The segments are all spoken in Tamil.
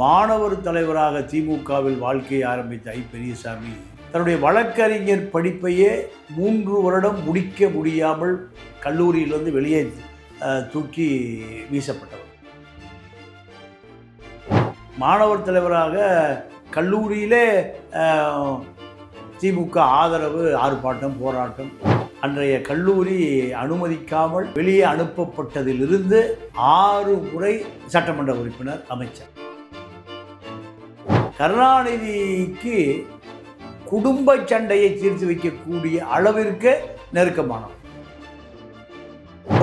மாணவர் தலைவராக திமுகவில் வாழ்க்கையை ஆரம்பித்த ஐ பெரியசாமி தன்னுடைய வழக்கறிஞர் படிப்பையே மூன்று வருடம் முடிக்க முடியாமல் கல்லூரியிலிருந்து வெளியே தூக்கி வீசப்பட்டவர். மாணவர் தலைவராக கல்லூரியிலே திமுக ஆதரவு ஆர்ப்பாட்டம் போராட்டம் அன்றைய கல்லூரி அனுமதிக்காமல் வெளியே அனுப்பப்பட்டதிலிருந்து ஆறு முறை சட்டமன்ற உறுப்பினர் அமைச்சர். கருணாநிதிக்கு குடும்ப சண்டையை தீர்த்து வைக்கக்கூடிய அளவிற்கு நெருக்கமானவர்.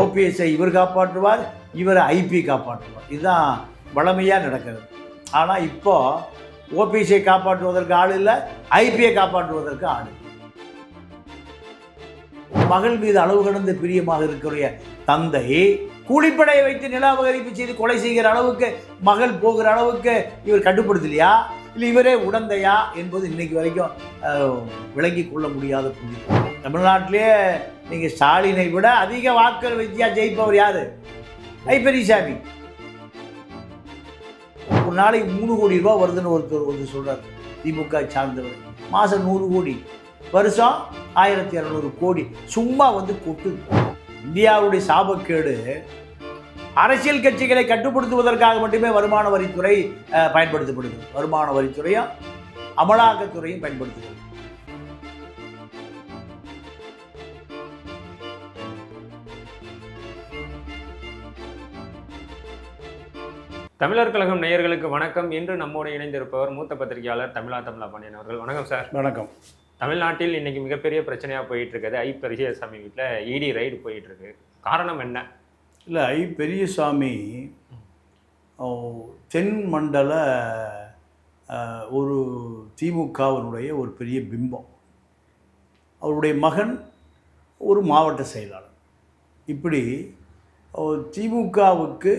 ஓபிஎஸ்ஐ இவர் காப்பாற்றுவார் இவர் ஐபி காப்பாற்றுவார். இதுதான் வளமையாக நடக்கிறது. ஆனால் இப்போ ஓபிஎஸ்ஐ காப்பாற்றுவதற்கு ஆள் இல்லை ஐபியை காப்பாற்றுவதற்கு ஆள் மகள் மீது அளவு கடந்த பிரியமாக இருக்கிற தந்தை கூலிப்படையை வைத்து நில அபகரிப்பு செய்து கொலை செய்கிற அளவுக்கு மகள் போகிற அளவுக்கு இவர் கட்டுப்படுத்தலையா? இல்லை இவரே உடந்தையா என்பது இன்னைக்கு வரைக்கும் விளங்கி கொள்ள முடியாத புள்ளி தமிழ்நாட்டிலேயே நீங்கள் ஸ்டாலினை விட அதிக வாக்குகள் வச்சியா ஜெயிப்பவர் யாரு? ஐ பெரியசாமி. ஒரு நாளைக்கு மூணு கோடி ரூபா வருதுன்னு ஒருத்தர் ஒருத்தர் சொல்கிறார் திமுக சார்ந்தவர். மாதம் நூறு கோடி வருஷம் ஆயிரத்தி இரநூறு கோடி சும்மா வந்து கொட்டு இந்தியாவுடைய சாபக்கேடு அரசியல் கட்சிகளை கட்டுப்படுத்துவதற்காக மட்டுமே வருமான வரித்துறை அஹ், பயன்படுத்தப்படுகிறது. வருமான வரித்துறையும் அமலாக்கத்துறையும் பயன்படுத்துகிறது. தமிழர் கழகம் நேயர்களுக்கு வணக்கம். இன்று நம்மோடு இணைந்திருப்பவர் மூத்த பத்திரிகையாளர் தமிழா தமிழா பாண்டியன் அவர்கள். வணக்கம் சார். வணக்கம். தமிழ்நாட்டில் இன்னைக்கு மிகப்பெரிய பிரச்சனையா போயிட்டு இருக்குது. ஐ பெரியசாமி வீட்டில் இடி ரைடு போயிட்டு இருக்கு. காரணம் என்ன? இல்லை ஐ பெரியசாமி தென் மண்டல ஒரு திமுகவினுடைய ஒரு பெரிய பிம்பம். அவருடைய மகன் ஒரு மாவட்ட செயலாளர். இப்படி திமுகவுக்கு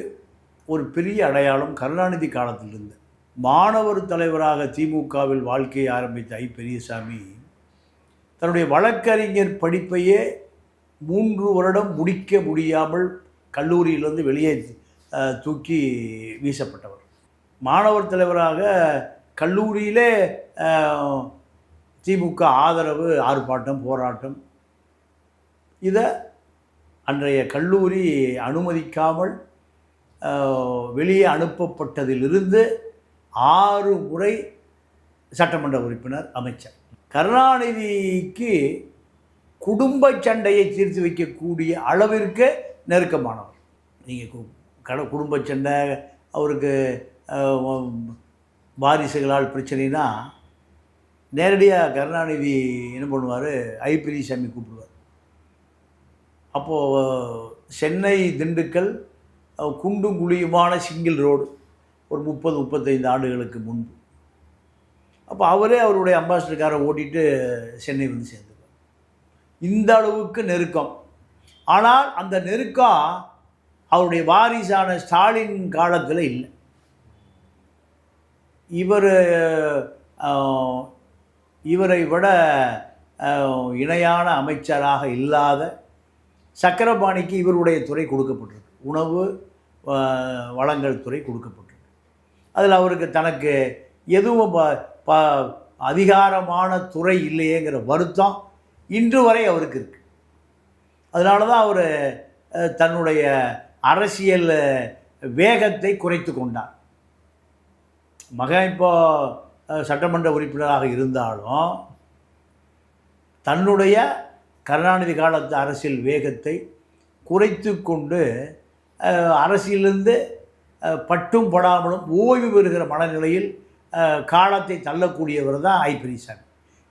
ஒரு பெரிய அடையாளம் கருணாநிதி காலத்திலிருந்து. மாணவர் தலைவராக திமுகவில் வாழ்க்கையை ஆரம்பித்த ஐ பெரியசாமி தன்னுடைய வழக்கறிஞர் படிப்பையே மூன்று வருடம் முடிக்க முடியாமல் கல்லூரியிலிருந்து வெளியே தூக்கி வீசப்பட்டவர். மாணவர் தலைவராக கல்லூரியிலே திமுக ஆதரவு ஆர்ப்பாட்டம் போராட்டம். இதை அன்றைய கல்லூரி அனுமதிக்காமல் வெளியே அனுப்பப்பட்டதிலிருந்து ஆறு முறை சட்டமன்ற உறுப்பினர் அமைச்சர். கருணாநிதிக்கு குடும்ப சண்டையை தீர்த்து வைக்கக்கூடிய அளவிற்கு நெருக்கமானவர். நீங்கள் கட குடும்ப சண்டை அவருக்கு வாரிசுகளால் பிரச்சனைனா நேரடியாக கருணாநிதி என்ன பண்ணுவார்? ஐ பெரியசாமி கூப்பிடுவார். அப்போது சென்னை திண்டுக்கல் குண்டும் குழியுமான சிங்கிள் ரோடு ஒரு முப்பது முப்பத்தைந்து ஆண்டுகளுக்கு முன்பு. அப்போ அவரே அவருடைய அம்பாசிடர்காரை ஓட்டிட்டு சென்னை வந்து சேர்ந்துருவார். இந்த அளவுக்கு நெருக்கம். ஆனால் அந்த நெருக்கம் அவருடைய வாரிசான ஸ்டாலின் காலத்தில் இல்லை. இவர் இவரை விட இணையான அமைச்சராக இல்லாத சக்கரபாணிக்கு இவருடைய துறை கொடுக்கப்பட்டிருக்கு. உணவு வளங்கள் துறை கொடுக்கப்பட்டிருக்கு. அதில் அவருக்கு தனக்கு எதுவும் ப ப அதிகாரமான துறை இல்லையேங்கிற வருத்தம் இன்று வரை அவருக்கு இருக்குது அதனால தான் அவர் தன்னுடைய அரசியல் வேகத்தை குறைத்து கொண்டார். மகன் இப்போ சட்டமன்ற உறுப்பினராக இருந்தாலும் தன்னுடைய கருணாநிதி காலத்து அரசியல் வேகத்தை குறைத்து கொண்டு அரசியலிருந்து பட்டும் படாமலும் ஓய்வு பெறுகிற மனநிலையில் காலத்தை தள்ளக்கூடியவர் தான் ஐ. பெரியசாமி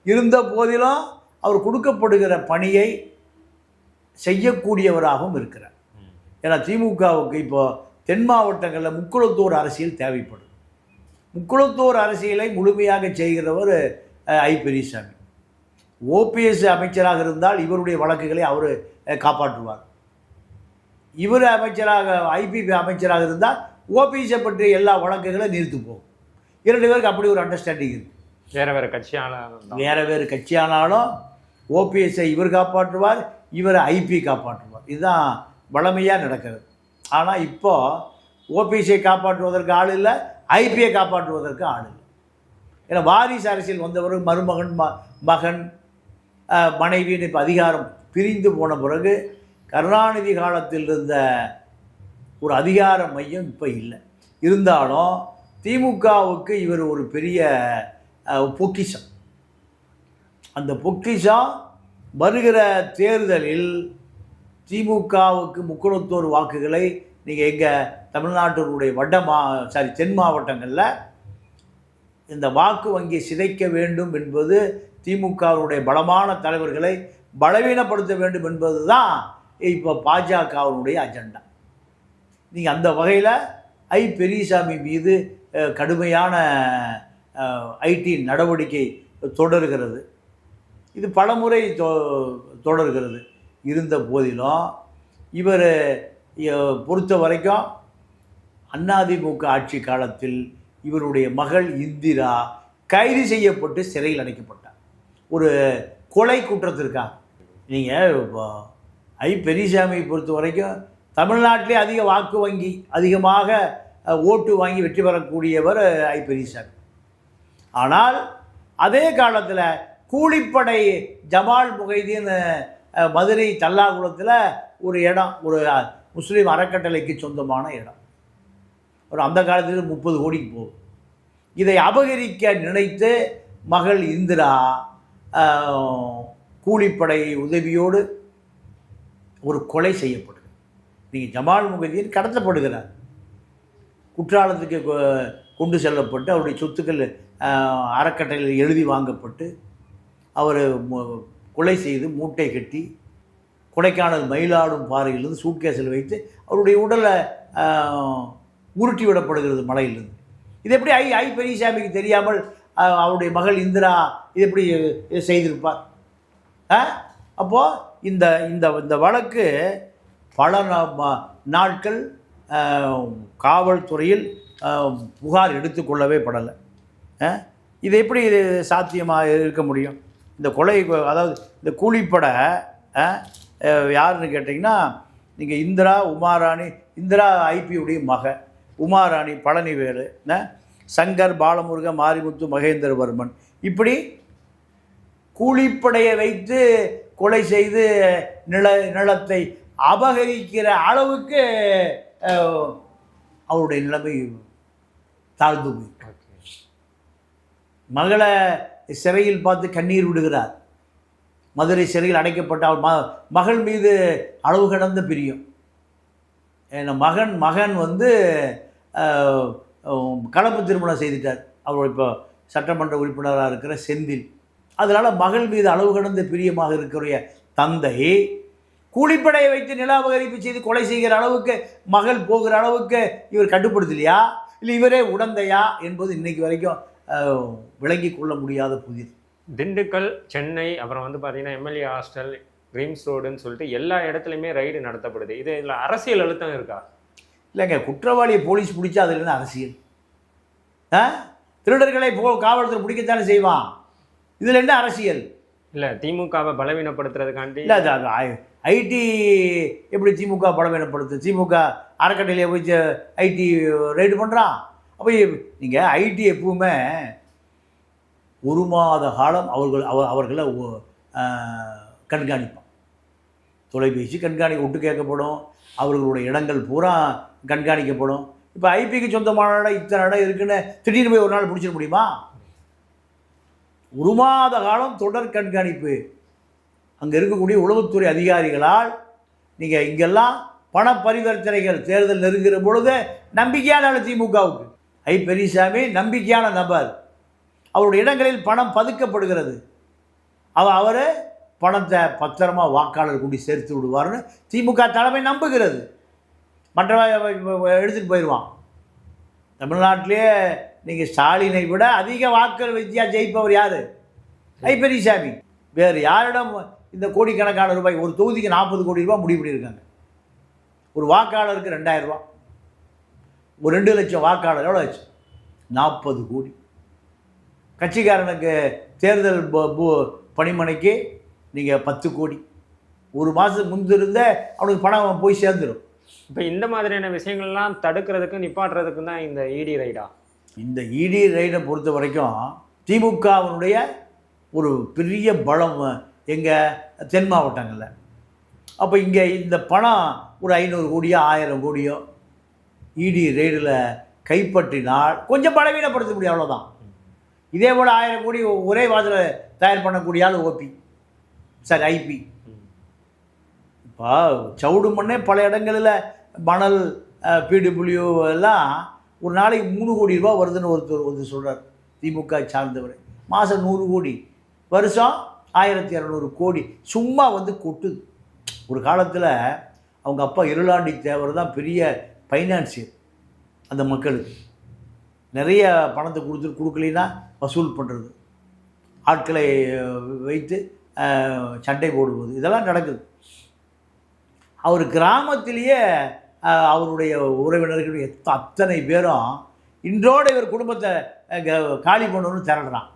இருந்த போதிலும் அவர் கொடுக்கப்படுகிற பணியை செய்யக்கூடியவராகவும் இருக்கிறார். ஏன்னா திமுகவுக்கு இப்போ தென் மாவட்டங்களில் முக்குளத்தூர் அரசியல் தேவைப்படும். முக்குளத்தூர் அரசியலை முழுமையாக செய்கிறவர் ஐ. பெரியசாமி. ஓபிஎஸ் அமைச்சராக இருந்தால் இவருடைய வழக்குகளை அவர் காப்பாற்றுவார். இவர் அமைச்சராக ஐபிபி அமைச்சராக இருந்தால் ஓபிஎஸை பற்றிய எல்லா வழக்குகளும் நிறுத்து போகும். இரண்டு பேருக்கு அப்படி ஒரு அண்டர்ஸ்டாண்டிங் இருக்குது வேற வேற கட்சியால வேறு வேறு கட்சியானாலும் ஓபிஎஸ்ஐ இவர் காப்பாற்றுவார். இவர் ஐபி காப்பாற்றுவார் இதுதான் வளமையாக நடக்கிறது. ஆனால் இப்போது ஓபிஎஸ்ஐ காப்பாற்றுவதற்கு ஆள் இல்லை ஐபியை காப்பாற்றுவதற்கு ஆள் இல்லை. ஏன்னா வாரிசு அரசியல் வந்தவர் மருமகன் ம மகன் அஹ், மனைவின்னு இப்போ அதிகாரம் பிரிந்து போன பிறகு கருணாநிதி காலத்தில் இருந்த ஒரு அதிகார மையம் இப்போ இல்லை. இருந்தாலும் திமுகவுக்கு இவர் ஒரு பெரிய பொக்கிஷம். அந்த பொக்கிஷம் வருகிற தேர்தலில் திமுகவுக்கு முக்குளத்தோர் வாக்குகளை நீங்கள் எங்கள் தமிழ்நாட்டினுடைய வட மா சாரி தென் மாவட்டங்களில் இந்த வாக்கு வங்கி சிதைக்க வேண்டும் என்பது திமுகவுடைய பலமான தலைவர்களை பலவீனப்படுத்த வேண்டும் என்பது தான் இப்போ பாஜகவினுடைய அஜெண்டா. நீங்கள் அந்த வகையில் ஐ பெரியசாமி மீது கடுமையான ஐடி நடவடிக்கை தொடர்கிறது. இது பலமுறை தொ தொடர்கிறது. இருந்த போதிலும் இவர் பொறுத்த வரைக்கும் அண்ணாதிமுக ஆட்சி காலத்தில் இவருடைய மகள் இந்திரா கைது செய்யப்பட்டு சிறையில் அடைக்கப்பட்டார். ஒரு கொலை குற்றத்திற்காக. நீங்கள் ஐ பெரியசாமியை பொறுத்த வரைக்கும் தமிழ்நாட்டிலே அதிக வாக்கு வங்கி அதிகமாக ஓட்டு வாங்கி வெற்றி பெறக்கூடியவர் ஐ பெரியசாமி. ஆனால் அதே காலத்தில் கூலிப்படை ஜமால் முகைதீன் மதுரை தல்லாகுளத்தில் ஒரு இடம் ஒரு முஸ்லீம் அறக்கட்டளைக்கு சொந்தமான இடம். ஒரு அந்த காலத்தில் முப்பது கோடிக்கு போகும் இதை அபகரிக்க நினைத்து மகள் இந்திரா கூலிப்படை உதவியோடு ஒரு கொலை செய்யப்படுது. நீங்கள் ஜமால் முகதீன் கடத்தப்படுகிறார். குற்றாலத்துக்கு கொ- கொண்டு செல்லப்பட்டு அவருடைய சொத்துக்கள் அறக்கட்டளையில் எழுதி வாங்கப்பட்டு அவர் கொலை செய்து மூட்டை கட்டி கொடைக்கானல் மயிலாடும் பாறையிலிருந்து சூட்கேஸில் வைத்து அவருடைய உடலை உருட்டி விடப்படுகிறது மலையிலிருந்து. இது எப்படி ஐ ஐ பெரியசாமிக்கு தெரியாமல் அவருடைய மகள் இந்திரா இது எப்படி செய்திருப்பார்? ஆ? அப்போது இந்த இந்த இந்த வழக்கு பல நா- ம- நாட்கள் காவல்துறையில் புகார் எடுத்துக்கொள்ளவே படலை. இது எப்படி இது சாத்தியமாக இருக்க முடியும்? இந்த கொலை அதாவது இந்த கூலிப்படை யாருன்னு கேட்டிங்கன்னா நீங்கள் இந்திரா உமாராணி இந்திரா ஐபியுடைய மக உமாராணி பழனிவேலு? சங்கர் பாலமுருக மாரிமுத்து மகேந்திரவர்மன் இப்படி கூலிப்படையை வைத்து கொலை செய்து நில நிலத்தை அபகரிக்கிற அளவுக்கு அவருடைய நிலைமை தாழ்ந்து போய் மகளை சிறையில் பார்த்து கண்ணீர் விடுகிறார். மதுரை சிறையில் அடைக்கப்பட்ட அவர் ம மகள் மீது அளவு கடந்த பிரியம். ஏன்னா மகன் மகன் வந்து கலப்பு திருமணம் செய்துட்டார். அவர் இப்போ சட்டமன்ற உறுப்பினராக இருக்கிற செந்தில். அதனால் மகள் மீது அளவு கடந்த பிரியமாக இருக்கிற தந்தை கூலிப்படையை வைத்து நில அபகரிப்பு செய்து கொலை செய்கிற அளவுக்கு மகள் போகிற அளவுக்கு இவர் கட்டுப்படுத்தலையா? இல்லை இவரே உடந்தையா? என்பது இன்றைக்கு வரைக்கும் விளங்கி கொள்ள முடியாத புதிர். திண்டுக்கல் சென்னை அப்புறம் வந்து பார்த்தீங்கன்னா எம்எல்ஏ ஹாஸ்டல் கிரீம்ஸ் ரோடுன்னு சொல்லிட்டு எல்லா இடத்துலையுமே ரைடு நடத்தப்படுது. இது இதில் அரசியல் அழுத்தம் இருக்கா? இல்லைங்க குற்றவாளியை போலீஸ் பிடிச்சா அதில் என்ன அரசியல். ஆ? திருடர்களை போ காவல்துறை பிடிக்கத்தானே செய்வான். இதில் என்ன அரசியல்? இல்லை திமுகவை பலவீனப்படுத்துறதுக்காண்டி இல்லை அது ஐடி எப்படி திமுக பலவீனப்படுத்து திமுக அறக்கட்டளையை போய் ஐடி ரைடு பண்ணுறான் அப்போ நீங்கள் ஐடி எப்பவுமே ஒரு மாத காலம் அவர்கள் அவ அவர்களை கண்காணிப்பான் தொலைபேசி கண்காணி ஒட்டு கேட்கப்படும். அவர்களுடைய இடங்கள் பூரா கண்காணிக்கப்படும். இப்போ ஐபிக்கு சொந்தமான இடம் இத்தனை இடம் இருக்குன்னு திடீர்னு போய் ஒரு நாள் பிடிச்சிட முடியுமா? ஒரு மாத காலம் தொடர் கண்காணிப்பு. அங்கே இருக்கக்கூடிய உளவுத்துறை அதிகாரிகளால் நீங்கள் இங்கெல்லாம் பண பரிவர்த்தனைகள் தேர்தல் நெருங்குற பொழுது நம்பிக்கையான திமுகவுக்கு ஐ பெரியசாமி நம்பிக்கையான நபர். அவருடைய இடங்களில் பணம் பதுக்கப்படுகிறது. அவ அவர் பணத்தை பத்திரமா வாக்காளர் கூடி சேர்த்து விடுவார்னு திமுக தலைமை நம்புகிறது. மற்றவன் எடுத்துகிட்டு போயிடுவான் தமிழ்நாட்டிலே நீங்கள் ஸ்டாலினை விட அதிக வாக்குகள் வித்தியா ஜெயிப்பவர் யார்? ஐ பெரியசாமி. வேறு யாரிடம் இந்த கோடிக்கணக்கான ரூபாய் ஒரு தொகுதிக்கு நாற்பது கோடி ரூபாய் முடிவு பண்ணியிருக்காங்க. ஒரு வாக்காளருக்கு ரெண்டாயிரம் ரூபாய். ஒரு ரெண்டு லட்சம் வாக்காளர் எவ்வளோ ஆச்சு? நாற்பது கோடி. கட்சிக்காரனுக்கு தேர்தல் பணிமனைக்கு நீங்கள் பத்து கோடி. ஒரு மாதத்துக்கு முந்திருந்த அவனுக்கு பணம் போய் சேர்ந்துடும் இப்போ இந்த மாதிரியான விஷயங்கள்லாம் தடுக்கிறதுக்கு நிப்பாட்டுறதுக்கு தான் இந்த இடி ரைடா? இந்த இடி ரைடை பொறுத்த வரைக்கும் திமுகவினுடைய ஒரு பெரிய பலம் எங்கள் தென் மாவட்டங்களில். அப்போ இங்கே இந்த பணம் ஒரு ஐநூறு கோடியோ ஆயிரம் கோடியோ இடி ரெய்டில் கைப்பற்றினால் கொஞ்சம் பலவீனப்படுத்த முடியும் அவ்வளோதான் இதே போல் ஆயிரம் கோடி ஒரே வாரத்தில் தயார் பண்ணக்கூடிய ஆள் ஓபி. சாரி ஐபி இப்போ சவுடு மண்ணே பல இடங்களில் மணல் பிடிபிள்யூ எல்லாம் ஒரு நாளைக்கு மூணு கோடி ரூபா வருதுன்னு ஒருத்தர் ஒருத்தர் சொல்கிறார் திமுக சார்ந்தவர். மாதம் நூறு கோடி. வருஷம் ஆயிரத்தி இரநூறு கோடி. சும்மா வந்து கொட்டுது. ஒரு காலத்தில் அவங்க அப்பா இருளாண்டி தேவர் தான் பெரிய ஃபைனான்சியர் அந்த மக்களுக்கு. நிறைய பணத்தை கொடுத்து கொடுக்கலைன்னா வசூல் பண்ணுறது ஆட்களை வைத்து சண்டை போடுவது. இதெல்லாம் நடக்குது. அவர் கிராமத்திலேயே அவருடைய உறவினர்களுடைய அத்தனை பேரும் இன்றோடு இவர் குடும்பத்தை க- காலி பண்ணணும்னு திரடுறான்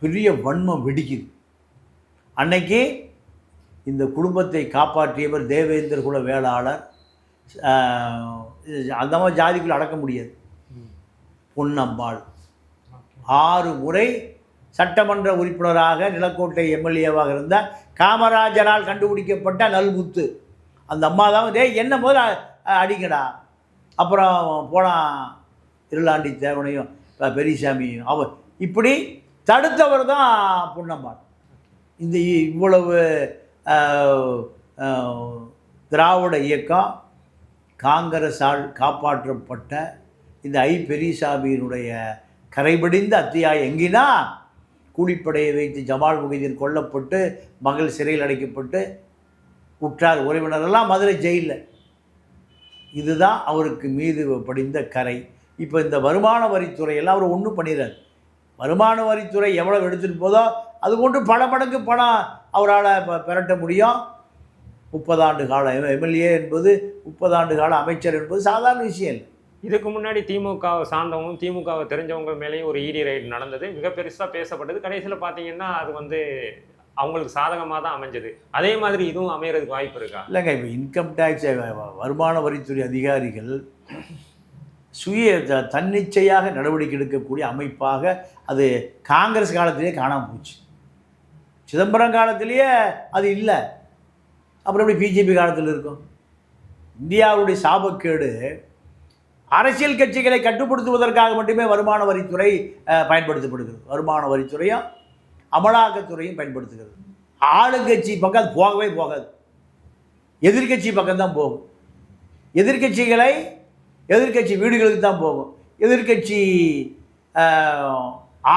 பெரிய வன்மம் வெடிக்குது. அன்னைக்கு இந்த குடும்பத்தை காப்பாற்றியவர் தேவேந்திர குல வேளாளர் அந்த மாதிரி ஜாதிக்குள்ள அடக்க முடியாது. பொன்னம்பாள். ஆறு முறை சட்டமன்ற உறுப்பினராக நிலக்கோட்டை எம்எல்ஏவாக இருந்த காமராஜரால் கண்டுபிடிக்கப்பட்ட நல்முத்து. அந்த அம்மா தான் டேய் என்ன போது அடிக்கடா அப்புறம் போனான் இருளாண்டி தேவனையும் பெரியசாமியும் அவர் இப்படி தடுத்தவர் தான் பொன்னம்மாள் இந்த இ- இவ்வளவு திராவிட இயக்கம் காங்கிரஸால் காப்பாற்றப்பட்ட இந்த ஐ பெரியசாமியினுடைய கரைபடிந்த அத்தியாயம் எங்கினா? கூலிப்படையை வைத்து ஜமால் முகைதீன் கொல்லப்பட்டு மகள் சிறையில் அடைக்கப்பட்டு உற்றார் உறவினரெல்லாம் மதுரை ஜெயிலில். இதுதான் அவருக்கு மீது படிந்த கரை. இப்போ இந்த வருமான வரித்துறையெல்லாம் அவர் ஒன்றும் பண்ணிடுறார் வருமான வரித்துறை எவ்வளோ எடுத்துகிட்டு போதோ அது கொண்டு பல மடங்கு பணம் அவரால் ப- பெரட்ட முடியும். முப்பதாண்டு கால எம்எல்ஏ என்பது முப்பதாண்டு கால அமைச்சர் என்பது சாதாரண விஷயம் இல்லை. இதுக்கு முன்னாடி திமுகவை சார்ந்தவங்க திமுகவை தெரிஞ்சவங்க மேலேயும் ஒரு இடி ரைடு நடந்தது. மிக பெருசா பேசப்பட்டது. கடைசியில் பார்த்தீங்கன்னா அது வந்து அவங்களுக்கு சாதகமாக தான் அமைஞ்சது. அதே மாதிரி இதுவும் அமையறதுக்கு வாய்ப்பு இருக்கா? இல்லைங்க இப்போ இன்கம் டேக்ஸ் வருமான வரித்துறை அதிகாரிகள் சுய தன்னிச்சையாக நடவடிக்கை எடுக்கக்கூடிய அமைப்பாக அது காங்கிரஸ் காலத்திலேயே காணாமல் போச்சு. சிதம்பரம் காலத்திலேயே அது இல்லை. அப்புறம் எப்படி பிஜேபி காலத்தில் இருக்கும்? இந்தியாவுடைய சாபக்கேடு அரசியல் கட்சிகளை கட்டுப்படுத்துவதற்காக மட்டுமே வருமான வரித்துறை பயன்படுத்தப்படுகிறது. வருமான வரித்துறையும் அமலாக்கத்துறையும் பயன்படுத்துகிறது. ஆளுங்கட்சி பக்கம் அது போகவே போகாது. எதிர்க்கட்சி பக்கம்தான் போகும். எதிர்க்கட்சிகளை எதிர்க்கட்சி வீடுகளுக்கு தான் போகும். எதிர்க்கட்சி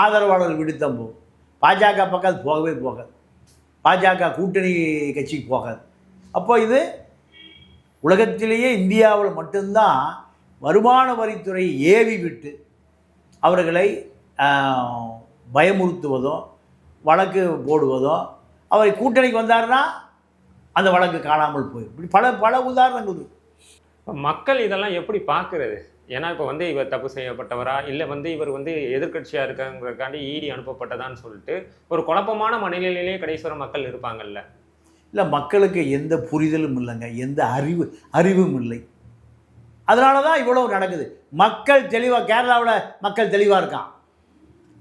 ஆதரவாளர்கள் வீட்டுக்கு தான் போகும். பாஜக பக்கம் அது போகவே போகாது. பாஜக கூட்டணி கட்சிக்கு போகாது. அப்போ இது உலகத்திலேயே இந்தியாவில் மட்டும்தான் வருமான வரித்துறை ஏவி விட்டு அவர்களை பயமுறுத்துவதோ வழக்கு போடுவதோ அவர் கூட்டணிக்கு வந்தார்னா அந்த வழக்கு காணாமல் போயிடும். இப்படி பல பல உதாரணங்கள் இருக்கு. மக்கள் இதெல்லாம் எப்படி பார்க்குறது? ஏன்னா இப்போ வந்து இவர் தப்பு செய்யப்பட்டவரா? இல்லை வந்து இவர் வந்து எதிர்க்கட்சியாக இருக்காங்கிறதுக்காண்டி ஈடி அனுப்பப்பட்டதான்னு சொல்லிட்டு ஒரு குழப்பமான மனநிலையிலே கடைசி மக்கள் இருப்பாங்கல்ல. இல்லை மக்களுக்கு எந்த புரிதலும் இல்லைங்க எந்த அறிவு அறிவும் இல்லை. அதனால தான் இவ்வளவு நடக்குது. மக்கள் தெளிவாக கேரளாவில் மக்கள் தெளிவாக இருக்கான்.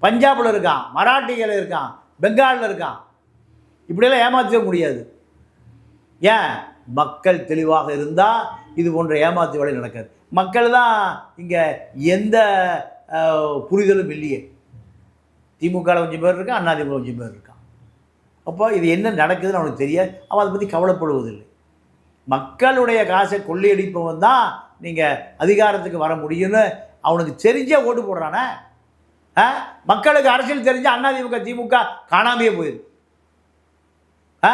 பஞ்சாபில் இருக்கான் மராட்டியில் இருக்கான் பெங்காலில் இருக்கான். இப்படியெல்லாம் ஏமாற்றவே முடியாது. ஏன்? மக்கள் தெளிவாக இருந்தால் இது போன்ற ஏமாத்து வேலை நடக்காது. மக்கள் தான் இங்கே எந்த புரிதலும் இல்லையே. திமுகவில் கொஞ்சம் பேர் இருக்கா அதிமுக கொஞ்சம் பேர் இருக்கா அப்போ இது என்ன நடக்குதுன்னு அவனுக்கு தெரியாது. அவன் அதை பற்றி கவலைப்படுவதில்லை. மக்களுடைய காசை கொள்ளையடிப்பவன் தான் நீங்கள் அதிகாரத்துக்கு வர முடியும்னு அவனுக்கு தெரிஞ்சே ஓட்டு போடுறானே. ஆ? மக்களுக்கு அரசியல் தெரிஞ்ச அதிமுக திமுக காணாமையே போயிடுது ஆ?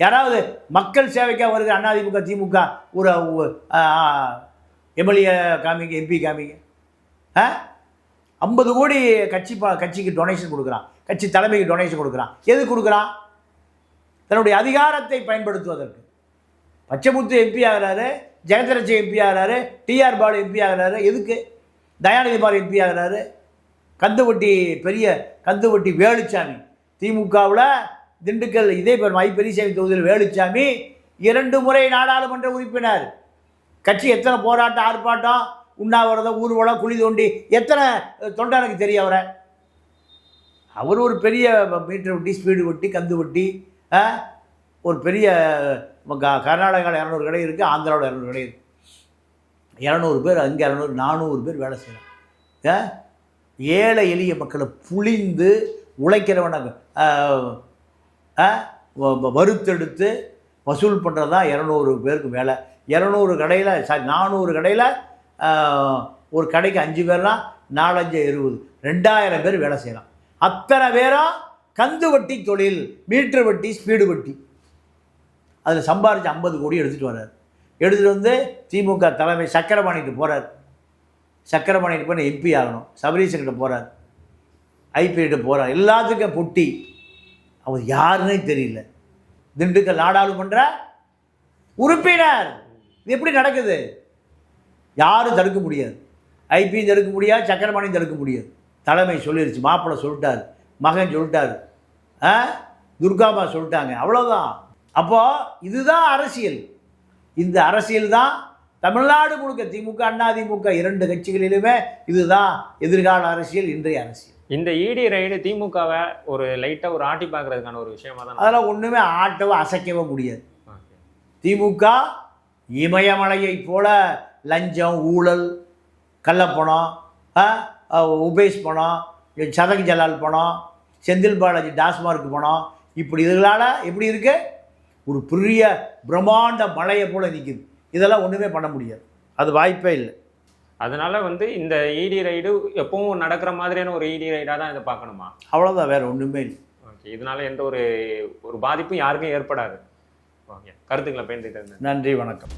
யாராவது மக்கள் சேவைக்காக வருகிற அதிமுக திமுக ஒரு எம்எல்ஏ காமிங்க எம்பி காமிங்க. ஆ? ஐம்பது கோடி கட்சி ப கட்சிக்கு டொனேஷன் கொடுக்குறான். கட்சி தலைமைக்கு டொனேஷன் கொடுக்குறான். எது கொடுக்குறான்? தன்னுடைய அதிகாரத்தை பயன்படுத்துவதற்கு. பச்சைமுத்து எம்பி ஆகிறாரு ஜெகதரட்சி எம்பி ஆகிறாரு டிஆர் பாலு எம்பி ஆகிறாரு. எதுக்கு? தயாநிதி பாலு எம்பி ஆகிறாரு. கந்துவட்டி பெரிய கந்துவட்டி வேலுச்சாமி. திமுகவில் திண்டுக்கல் இதே பேர் மை பெரியசாமி தொகுதியில் வேலுச்சாமி இரண்டு முறை நாடாளுமன்ற உறுப்பினர். கட்சி எத்தனை போராட்டம் ஆர்ப்பாட்டம்? உண்ணாவிரதம் ஊர்வலம் குழி தோண்டி எத்தனை தொண்டனுக்கு தெரியும் அவரை. அவர் ஒரு பெரிய மீட்டர் ஒட்டி ஸ்பீடு ஒட்டி கந்து ஒட்டி ஆ, ஒரு பெரிய க- கர்நாடகாவில் இரநூறு கடை இருக்குது ஆந்திராவில் இரநூறு கடை இருக்குது இரநூறு பேர் அங்கே இரநூறு நானூறு பேர் வேலை செய்கிறாங்க ஏழை எளிய மக்களை புளிந்து உழைக்கிறவனை ஆ, வ- வ- வறுத்தெடுத்து வசூல் பண்ணுறது தான் இரநூறு பேருக்கு வேலை. இரநூறு கடையில் சாரி நானூறு கடையில் ஒரு கடைக்கு அஞ்சு பேர்னா நாலஞ்சு இருபது. ரெண்டாயிரம் பேர் வேலை செய்யலாம். அத்தனை பேரும் கந்து வட்டி தொழில் மீட்ரு வட்டி ஸ்பீடு வட்டி. அதில் சம்பாரிச்சு ஐம்பது கோடி எடுத்துகிட்டு வர்றார். எடுத்துகிட்டு வந்து திமுக தலைமை சக்கரபாணிக்கு போகிறார் சக்கரபாணிகிட்ட போய் எம்பி ஆகணும். சபரீசன்கிட்ட போகிறார் ஐபிகிட்ட போகிறார் எல்லாத்துக்கும் பொட்டி. அவர் யாருன்னே தெரியல. திண்டுக்கல் நாடாளுமன்ற உறுப்பினர். இது எப்படி நடக்குது? யாரும் தடுக்க முடியாது. ஐபியும் தடுக்க முடியாது சக்கரபாணியும் தடுக்க முடியாது. தலைமை சொல்லிருச்சு மாப்பிள்ளை சொல்லிட்டாரு மகன் சொல்லிட்டாரு ஆ? துர்காமா சொல்லிட்டாங்க அவ்வளோதான் அப்போ இதுதான் அரசியல். இந்த அரசியல் தான் தமிழ்நாடு முழுக்க திமுக அண்ணா திமுக இரண்டு கட்சிகளிலுமே இதுதான் எதிர்கால அரசியல் இன்றைய அரசியல். இந்த இடி ரைடு திமுகவை ஒரு லைட்டா ஒரு ஆட்டி பார்க்கறதுக்கான ஒரு விஷயமா தான் அதெல்லாம் ஒன்றுமே ஆட்டவோ அசைக்கவோ முடியாது. திமுக இமயமலையைப் போல லஞ்சம் ஊழல் கள்ளப்பணம் உபேஷ் பணம் சதக் ஜலால் பணம் செந்தில் பாலாஜி டாஸ்மார்க் பணம். இப்படி இதனால எப்படி இருக்கு? ஒரு பெரிய பிரம்மாண்ட மலையை போல நிற்குது இதெல்லாம் ஒன்றுமே பண்ண முடியாது. அது வாய்ப்பே இல்லை. அதனால வந்து இந்த இடி ரைடு எப்பவும் நடக்கிற மாதிரியான ஒரு இடி ரைடா தான் இதை பார்க்கணுமா? அவ்வளோதான் வேற ஒன்றுமே இல்லை. ஓகே இதனால எந்த ஒரு ஒரு பாதிப்பும் யாருக்கும் ஏற்படாது. ஓகே கருத்துக்களை இருந்தேன் நன்றி வணக்கம்.